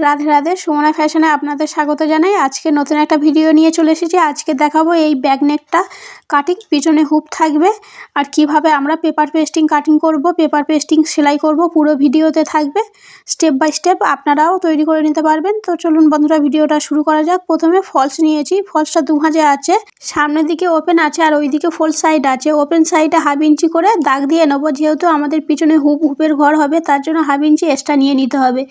রাধে রাধে, সুমনা ফ্যাশনে আপনাদের স্বাগত জানাই। আজকে নতুন একটা ভিডিও নিয়ে চলে এসেছি। আজকে দেখাবো এই ব্যাক নেকটা কাটিং পিছনে হুপ থাকবে। আর কীভাবে আমরা পেপার পেস্টিং কাটিং করব, পেপার পেস্টিং সেলাই করব, পুরো ভিডিওতে থাকবে। স্টেপ বাই স্টেপ আপনারাও তৈরি করে নিতে পারবেন। তো চলুন বন্ধুরা, ভিডিওটা শুরু করা যাক। প্রথমে ফলস নিয়েছি। ফলসটা দু ভাঁজে আছে। সামনের দিকে ওপেন আছে আর ওইদিকে ফোল সাইড আছে। ওপেন সাইডে হাফ ইঞ্চি করে দাগ দিয়ে নেব। যেহেতু আমাদের পিছনে হুপ, হুপের ঘর হবে, তার জন্য হাফ ইঞ্চি এক্সট্রা নিয়ে নিতে হবে।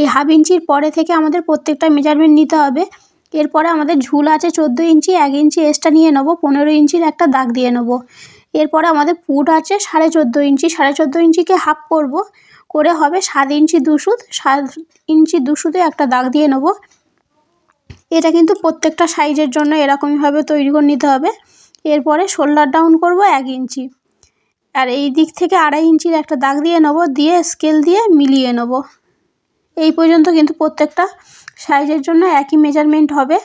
এই হাফ ইঞ্চির পরে থেকে আমাদের প্রত্যেকটা মেজারমেন্ট নিতে হবে। এরপরে আমাদের ঝুল আছে চোদ্দ ইঞ্চি, এক ইঞ্চি এক্সট্রা নিয়ে নেব, পনেরো ইঞ্চির একটা দাগ দিয়ে নেব। এরপরে আমাদের পুট আছে সাড়ে চোদ্দ ইঞ্চি, সাড়ে চোদ্দ ইঞ্চিকে হাফ করব। করে হবে সাত ইঞ্চি দুশুদ সাত ইঞ্চি দুশুদে একটা দাগ দিয়ে নেব। এটা কিন্তু প্রত্যেকটা সাইজের জন্য এরকমইভাবে তৈরি করে নিতে হবে। এরপরে শোল্ডার ডাউন করব এক ইঞ্চি। আর এই দিক থেকে আড়াই ইঞ্চির একটা দাগ দিয়ে নেব, দিয়ে স্কেল দিয়ে মিলিয়ে নেব। এই পর্যন্ত কিন্তু প্রত্যেকটা সাইজের জন্য একই মেজারমেন্ট হবে।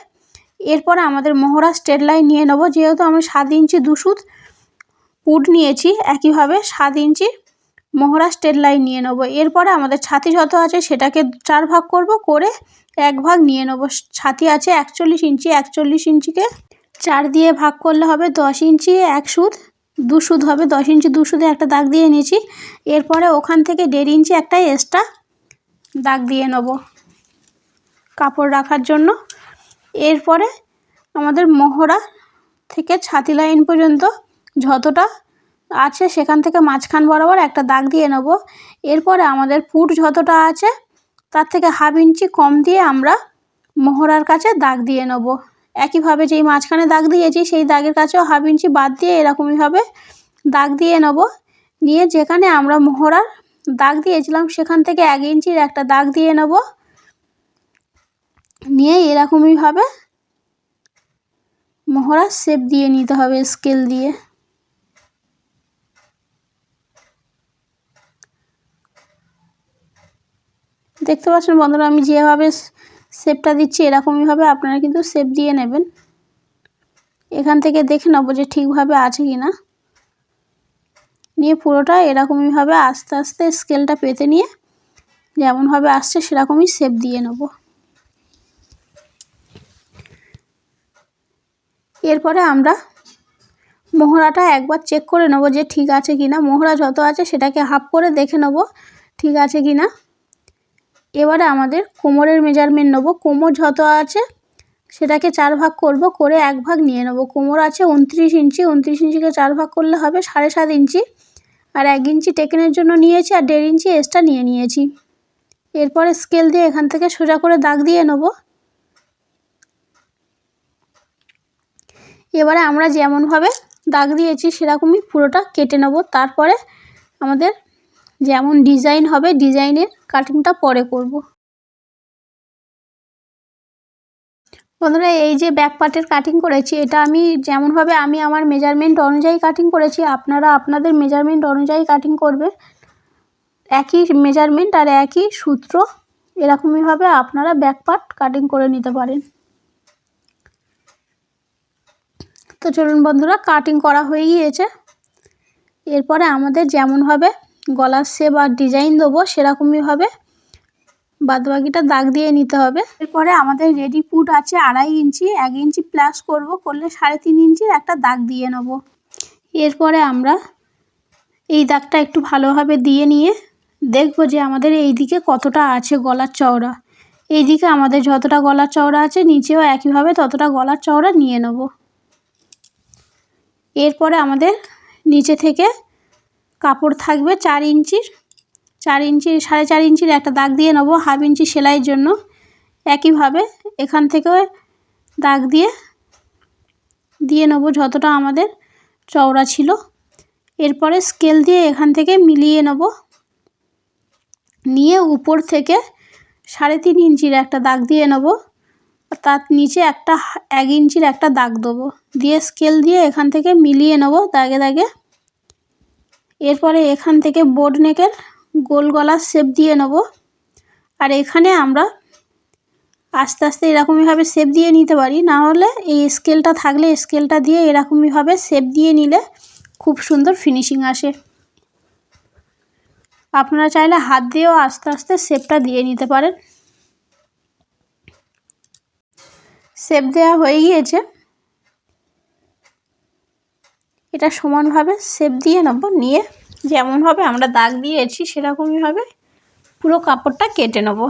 এরপরে আমাদের মোহরা স্ট্রেট লাইন নিয়ে নেব। যেহেতু আমি সাত ইঞ্চি দুশুদ পুট নিয়েছি, একইভাবে সাত ইঞ্চি মোহরা স্ট্রেট লাইন নিয়ে নেব। এরপরে আমাদের ছাতি যত আছে সেটাকে চার ভাগ করব, করে এক ভাগ নিয়ে নেব। ছাতি আছে একচল্লিশ ইঞ্চি, একচল্লিশ ইঞ্চিকে চার দিয়ে ভাগ করলে হবে দশ ইঞ্চি, এক সুদ দু সুদ হবে। দশ ইঞ্চি দু সুদে একটা দাগ দিয়ে নিয়েছি। এরপরে ওখান থেকে দেড় ইঞ্চি একটা এক্সট্রা দাগ দিয়ে নেব। কাপড় রাখার জন্য। এরপরে আমাদের মোহরা থেকে ছাতি লাইন পর্যন্ত যতটা আছে সেখান থেকে মাঝখান বরাবর একটা দাগ দিয়ে নেব। এরপরে আমাদের ফুট যতটা আছে, তার থেকে হাফ ইঞ্চি কম দিয়ে আমরা মোহরার কাছে দাগ দিয়ে নেব। একইভাবে যেই মাঝখানে দাগ দিয়েছি, সেই দাগের কাছেও হাফ ইঞ্চি বাদ দিয়ে এরকমইভাবে দাগ দিয়ে নেব। নিয়ে যেখানে আমরা মোহরার দাগ দিয়েছিলাম, সেখান থেকে এক ইঞ্চির একটা দাগ দিয়ে নেব। নিয়ে এরকমইভাবে মোহরা শেপ দিয়ে নিতে হবে স্কেল দিয়ে। দেখতে পাচ্ছেন বন্ধুরা, আমি যেভাবে শেপটা দিচ্ছি এরকমইভাবে আপনারা কিন্তু শেপ দিয়ে নেবেন। এখান থেকে দেখে নেব যে ঠিকভাবে আছে কি না নিয়ে পুরোটা এরকমইভাবে আস্তে আস্তে স্কেলটা পেতে নিয়ে যেমনভাবে আসছে সেরকমই শেপ দিয়ে নেব। এরপরে আমরা মোহরাটা একবার চেক করে নেব যে ঠিক আছে কি না মোহরা যত আছে সেটাকে হাফ করে দেখে নেব ঠিক আছে কি না এবারে আমাদের কোমরের মেজারমেন্ট নেব। কোমর যত আছে সেটাকে চার ভাগ করব, করে এক ভাগ নিয়ে নেব। কোমর আছে উনত্রিশ ইঞ্চি, উনত্রিশ ইঞ্চিকে চার ভাগ করলে হবে সাড়ে সাত ইঞ্চি। আর এক ইঞ্চি টেকেনের জন্য নিয়েছি আর দেড় ইঞ্চি এক্সট্রা নিয়ে নিয়েছি। এরপরে স্কেল দিয়ে এখান থেকে সোজা করে দাগ দিয়ে নেব। এবারে আমরা যেমনভাবে দাগ দিয়েছি, সেরকমই পুরোটা কেটে নেব। তারপরে আমাদের যেমন ডিজাইন হবে ডিজাইনের কাটিংটা পরে করব। বন্ধুরা, এই যে ব্যাক পার্টের কাটিং করেছি, এটা আমি যেমনভাবে আমি আমার মেজারমেন্ট অনুযায়ী কাটিং করেছি, আপনারা আপনাদের মেজারমেন্ট অনুযায়ী কাটিং করবে। একই মেজারমেন্ট আর একই সূত্র, এরকমইভাবে আপনারা ব্যাক পার্ট কাটিং করে নিতে পারেন। তো চলুন বন্ধুরা কাটিং করা হয়ে গিয়েছে। এরপরে আমাদের যেমনভাবে গলার শেপ আর ডিজাইন দেবো, সেরকমইভাবে বাদবাকিটা দাগ দিয়ে নিতে হবে। এরপরে আমাদের রেডি পুট আছে আড়াই ইঞ্চি, এক ইঞ্চি প্লাস করব, করলে সাড়ে তিন ইঞ্চির একটা দাগ দিয়ে নেব। এরপরে আমরা এই দাগটা একটু ভালোভাবে দিয়ে নিয়ে দেখব যে আমাদের এই দিকে কতটা আছে গলার চওড়া। এই দিকে আমাদের যতটা গলার চওড়া আছে, নিচেও একইভাবে ততটা গলার চওড়া নিয়ে নেব। এরপরে আমাদের নিচে থেকে কাপড় থাকবে চার ইঞ্চির। চার ইঞ্চি, সাড়ে চার ইঞ্চির একটা দাগ দিয়ে নেব, হাফ ইঞ্চি সেলাইয়ের জন্য। একইভাবে এখান থেকে দাগ দিয়ে দিয়ে নেব যতটা আমাদের চওড়া ছিল। এরপরে স্কেল দিয়ে এখান থেকে মিলিয়ে নেব। নিয়ে উপর থেকে সাড়ে তিন ইঞ্চির একটা দাগ দিয়ে নেব। তার নিচে একটা এক ইঞ্চির একটা দাগ দেবো। দিয়ে স্কেল দিয়ে এখান থেকে মিলিয়ে নেব দাগে দাগে। এরপরে এখান থেকে বোর্ড নেকের গোল গলার শেপ দিয়ে নেব। আর এখানে আমরা আস্তে আস্তে এরকমইভাবে শেপ দিয়ে নিতে পারি। না হলে এই স্কেলটা থাকলে স্কেলটা দিয়ে এরকমইভাবে শেপ দিয়ে নিলে খুব সুন্দর ফিনিশিং আসে। আপনারা চাইলে হাত দিয়েও আস্তে আস্তে শেপটা দিয়ে নিতে পারেন। শেপ দেওয়া হয়ে গিয়েছে। এটা সমানভাবে শেপ দিয়ে নেব, নিয়ে যেমনভাবে আমরা দাগ দিয়েছি সেরকমইভাবে পুরো কাপড়টা কেটে নেব।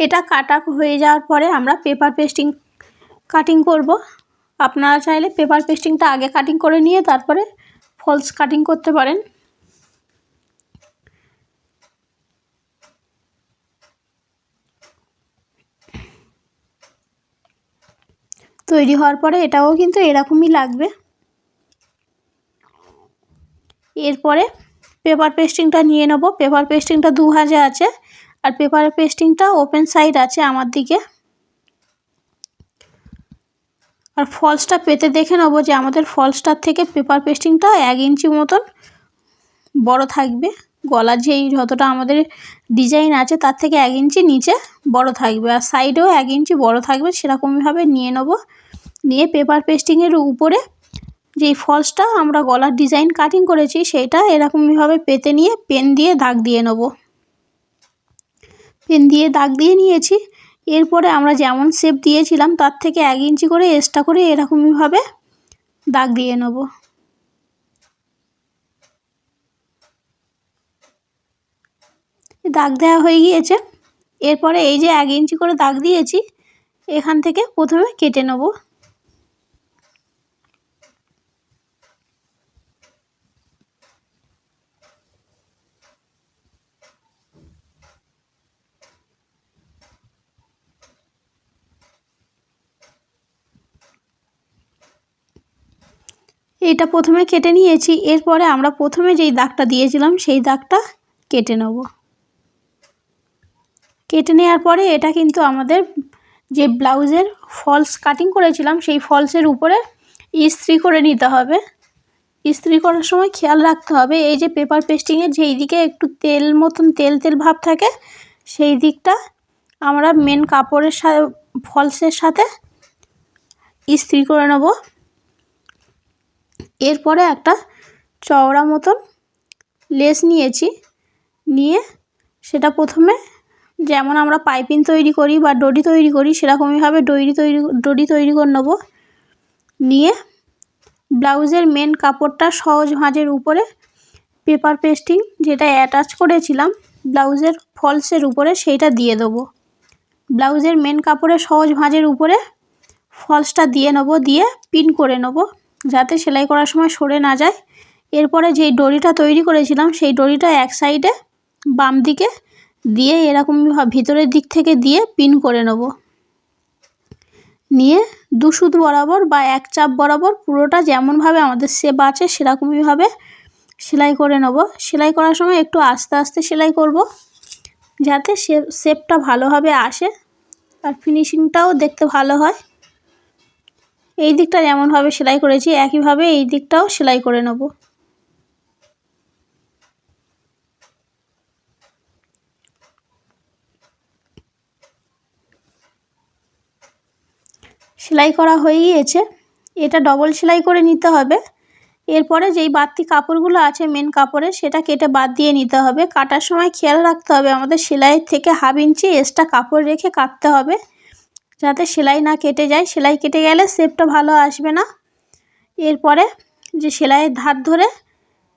এটা কাটা হয়ে যাওয়ার পরে আমরা পেপার পেস্টিং কাটিং করব। আপনারা চাইলে পেপার পেস্টিংটা আগে কাটিং করে নিয়ে তারপরে ফলস কাটিং করতে পারেন। তৈরি হওয়ার পরে এটাও কিন্তু এরকমই লাগবে। এরপরে পেপার পেস্টিংটা নিয়ে নেব। পেপার পেস্টিংটা দু হাজে আছে। আর পেপার পেস্টিংটা ওপেন সাইড আছে আমার দিকে। আর ফলসটা পেতে দেখে নেব যে আমাদের ফলসটার থেকে পেপার পেস্টিংটা এক ইঞ্চি মতন বড় থাকবে। গলার যেই যতটা আমাদের ডিজাইন আছে তার থেকে এক ইঞ্চি নিচে বড় থাকবে। আর সাইডেও এক ইঞ্চি বড় থাকবে সেরকমভাবে নিয়ে নেব। নিয়ে পেপার পেস্টিংয়ের উপরে যেই ফলসটা আমরা গলার ডিজাইন কাটিং করেছি সেইটা এরকমভাবে পেতে নিয়ে পেন দিয়ে দাগ দিয়ে নেব। পেন দিয়ে দাগ দিয়ে নিয়েছি। এরপরে আমরা যেমন শেপ দিয়েছিলাম, তার থেকে এক ইঞ্চি করে এক্সট্রা করে এরকমইভাবে দাগ দিয়ে নেব। দাগ দেওয়া হয়ে গিয়েছে। এরপরে এই যে এক ইঞ্চি করে দাগ দিয়েছি, এখান থেকে প্রথমে কেটে নেব। এটা প্রথমে কেটে নিয়েছি। এরপরে আমরা প্রথমে যেই দাগটা দিয়েছিলাম, সেই দাগটা কেটে নেব। কেটে নেওয়ার পরে এটা কিন্তু আমাদের যে ব্লাউজের ফলস কাটিং করেছিলাম, সেই ফলসের উপরে ইস্ত্রি করে নিতে হবে। ইস্ত্রি করার সময় খেয়াল রাখতে হবে, এই যে পেপার পেস্টিংয়ের যেই দিকে একটু তেল মতন তেল তেল ভাব থাকে, সেই দিকটা আমরা মেন কাপড়ের সাথে ফলসের সাথে ইস্ত্রি করে নেব। এরপরে একটা চওড়া মতন লেস নিয়েছি। নিয়ে সেটা প্রথমে যেমন আমরা পাইপিং তৈরি করি বা ডডি তৈরি করি, সেরকমইভাবে ডরি তৈরি, ডডি তৈরি করে নেব। নিয়ে ব্লাউজের মেন কাপড়টা সহজ ভাঁজের উপরে পেপার পেস্টিং যেটা অ্যাটাচ করেছিলাম, ব্লাউজের ফলসের উপরে সেইটা দিয়ে দেবো। ব্লাউজের মেন কাপড়ে সহজ ভাঁজের উপরে ফলসটা দিয়ে নেব, দিয়ে পিন করে নেব। যাতে সেলাই করার সময় সরে না যায়। এরপরে যেই ডরিটা তৈরি করেছিলাম, সেই ডরিটা এক সাইডে বাম দিকে দিয়ে এরকম ভিতরের দিক থেকে দিয়ে পিন করে নেব। নিয়ে দু সুদ বরাবর বা এক চাপ বরাবর পুরোটা যেমনভাবে আমাদের শেপ আছে, সেরকমইভাবে সেলাই করে নেব। সেলাই করার সময় একটু আস্তে আস্তে সেলাই করব, যাতে সে শেপটা ভালোভাবে আসে আর ফিনিশিংটাও দেখতে ভালো হয়। এই দিকটা যেমনভাবে সেলাই করেছি, একইভাবে এই দিকটাও সেলাই করে নেব। সেলাই করা হয়ে গিয়েছে। এটা ডবল সেলাই করে নিতে হবে। এরপরে যেই বাড়তি কাপড়গুলো আছে মেন কাপড়ে, সেটা কেটে বাদ দিয়ে নিতে হবে। কাটার সময় খেয়াল রাখতে হবে, আমাদের সেলাইয়ের থেকে হাফ ইঞ্চি এক্সট্রা কাপড় রেখে কাটতে হবে। যাতে সেলাই না কেটে যায়, সেলাই কেটে গেলে শেপটা ভালো আসবে না। এরপরে যে সেলাইয়ের ধার ধরে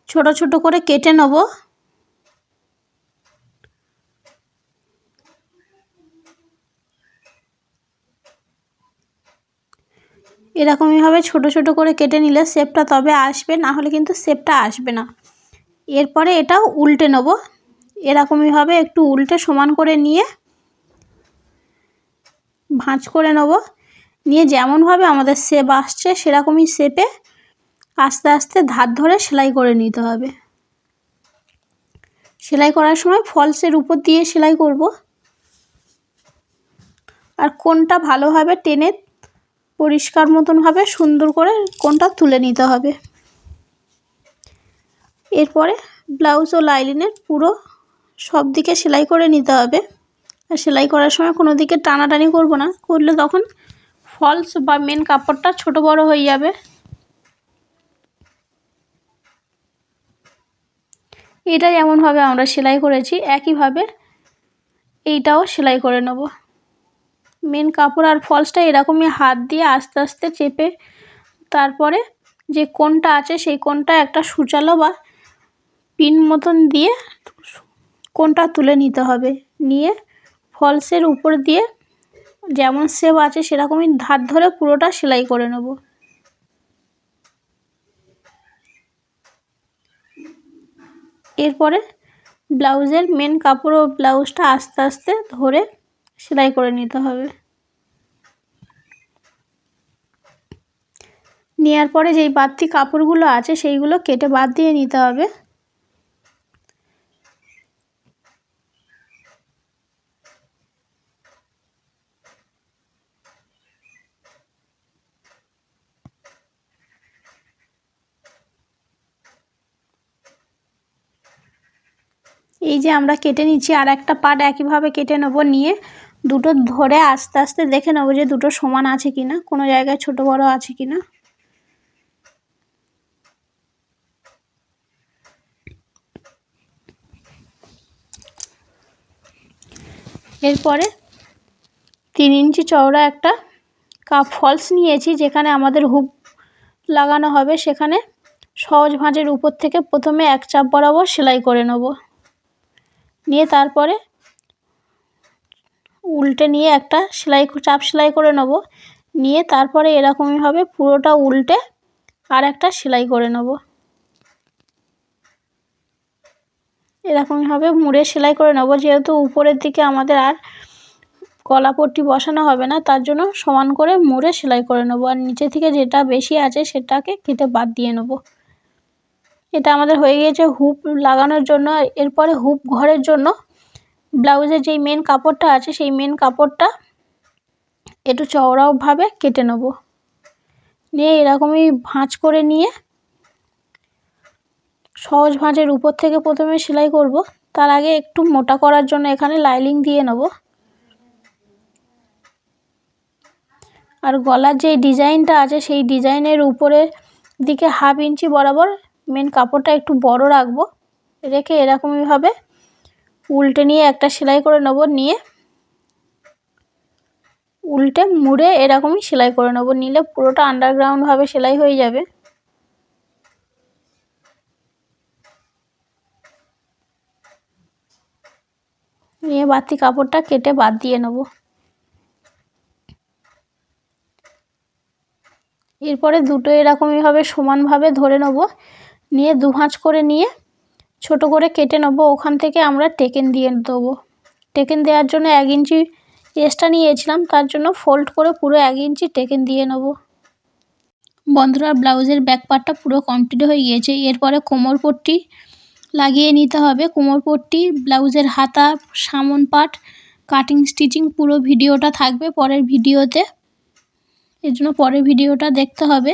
ছোট ছোট করে কেটে নেব। এরকমইভাবে ছোট ছোট করে কেটে নিলে শেপটা তবে আসবে, না হলে কিন্তু শেপটা আসবে না। এরপরে এটাও উল্টে নেব। এরকমইভাবে একটু উল্টে সমান করে নিয়ে ভাঁজ করে নেব। নিয়ে যেমনভাবে আমাদের শেপ আসছে, সেরকমই শেপে আস্তে আস্তে ধার ধরে সেলাই করে নিতে হবে। সেলাই করার সময় ফলসের উপর দিয়ে সেলাই করব। আর কোনটা ভালোভাবে টেনে পরিষ্কার মতনভাবে সুন্দর করে কোনটা তুলে নিতে হবে। এরপরে ব্লাউজ ও লাইলিনের পুরো সব দিকে সেলাই করে নিতে হবে। আর সেলাই করার সময় কোনো দিকে টানাটানি করব না। করলে তখন ফলস বা মেন কাপড়টা ছোট বড় হয়ে যাবে। এটা যেমনভাবে আমরা সেলাই করেছি। একইভাবে এইটাও সেলাই করে নেব। মেন কাপড় আর ফলসটা এরকমই হাত দিয়ে আস্তে আস্তে চেপে তারপরে যে কোনটা আছে সেই কোনটা একটা সুচালো বা পিন মতন দিয়ে কোনটা তুলে নিতে হবে। নিয়ে ফলসের উপর দিয়ে যেমন সেপ আছে সেরকমই ধার ধরে পুরোটা সেলাই করে নেব। এরপরে ব্লাউজের মেন কাপড় ও ব্লাউজটা আস্তে আস্তে ধরে সেলাই করে নিতে হবে। নেওয়ার পরে যেই বাড়তি কাপড়গুলো আছে সেইগুলো কেটে বাদ দিয়ে নিতে হবে। এই যে আমরা কেটে নিচ্ছি, আর একটা পার্ট একইভাবে কেটে নেব, নিয়ে দুটো ধরে আস্তে আস্তে দেখে নেব যে দুটো সমান আছে কিনা, কোনো জায়গায় ছোট বড় আছে কিনা। এরপরে তিন ইঞ্চি চওড়া একটা কাপ ফলস নিয়েছি, যেখানে আমাদের হুপ লাগানো হবে। সেখানে সহজ ভাঁজের উপর থেকে প্রথমে এক চাপ বরাবর সেলাই করে নেব। নিয়ে তারপরে উল্টে নিয়ে একটা সেলাই চাপ সেলাই করে নেব। নিয়ে তারপরে এরকমইভাবে পুরোটা উল্টে আর একটা সেলাই করে নেব। এরকমইভাবে মুড়ে সেলাই করে নেব। যেহেতু উপরের দিকে আমাদের আর গলা পট্টি বসানো হবে না, তার জন্য সমান করে মুড়ে সেলাই করে নেব। আর নিচে থেকে যেটা বেশি আছে সেটাকে কেটে বাদ দিয়ে নেব। এটা আমাদের হয়ে গিয়েছে হুপ লাগানোর জন্য, এরপরে হুপ ঘরের জন্য। ব্লাউজের যেই মেন কাপড়টা আছে, সেই মেন কাপড়টা একটু চওড়াওভাবে কেটে নেব। নিয়ে এরকমই ভাঁজ করে নিয়ে সহজ ভাঁজের উপর থেকে প্রথমে সেলাই করব। তার আগে একটু মোটা করার জন্য এখানে লাইলিং দিয়ে নেব। আর গলার যে ডিজাইনটা আছে, সেই ডিজাইনের উপরে দিকে হাফ ইঞ্চি বরাবর মেন কাপড়টা একটু বড় রাখব, রেখে এরকমইভাবে উল্টে নিয়ে একটা সেলাই করে নেব, নিয়ে উল্টে মুড়ে এরকমই সেলাই করে নেব, নিলে পুরোটা আন্ডারগ্রাউন্ডভাবে সেলাই হয়ে যাবে। নিয়ে বাড়তি কাপড়টা কেটে বাদ দিয়ে নেব। এরপরে দুটো এরকমইভাবে সমানভাবে ধরে নেব নিয়ে দু করে নিয়ে ছোট করে কেটে নেব। ওখান থেকে আমরা টেকেন দিয়ে দেবো। টেকেন দেওয়ার জন্য এক ইঞ্চি এক্সট্রা নিয়েছিলাম, তার জন্য ফোল্ড করে পুরো এক ইঞ্চি টেকেন দিয়ে নেব। বন্ধুরা, ব্লাউজের ব্যাক পার্টটা পুরো কমপ্লিট হয়ে গিয়েছে। এরপরে কোমর পট্টি লাগিয়ে নিতে হবে। কোমর পট্টি, ব্লাউজের হাতা, সামন পাট কাটিং স্টিচিং পুরো ভিডিওটা থাকবে পরের ভিডিওতে। এর জন্য পরের ভিডিওটা দেখতে হবে।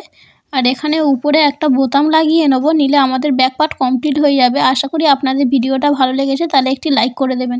আর এখানে উপরে একটা বোতাম লাগিয়ে নেব, নিলে আমাদের ব্যাকপার্ট কমপ্লিট হয়ে যাবে। আশা করি আপনাদের ভিডিওটা ভালো লেগেছে, তাহলে একটি লাইক করে দেবেন।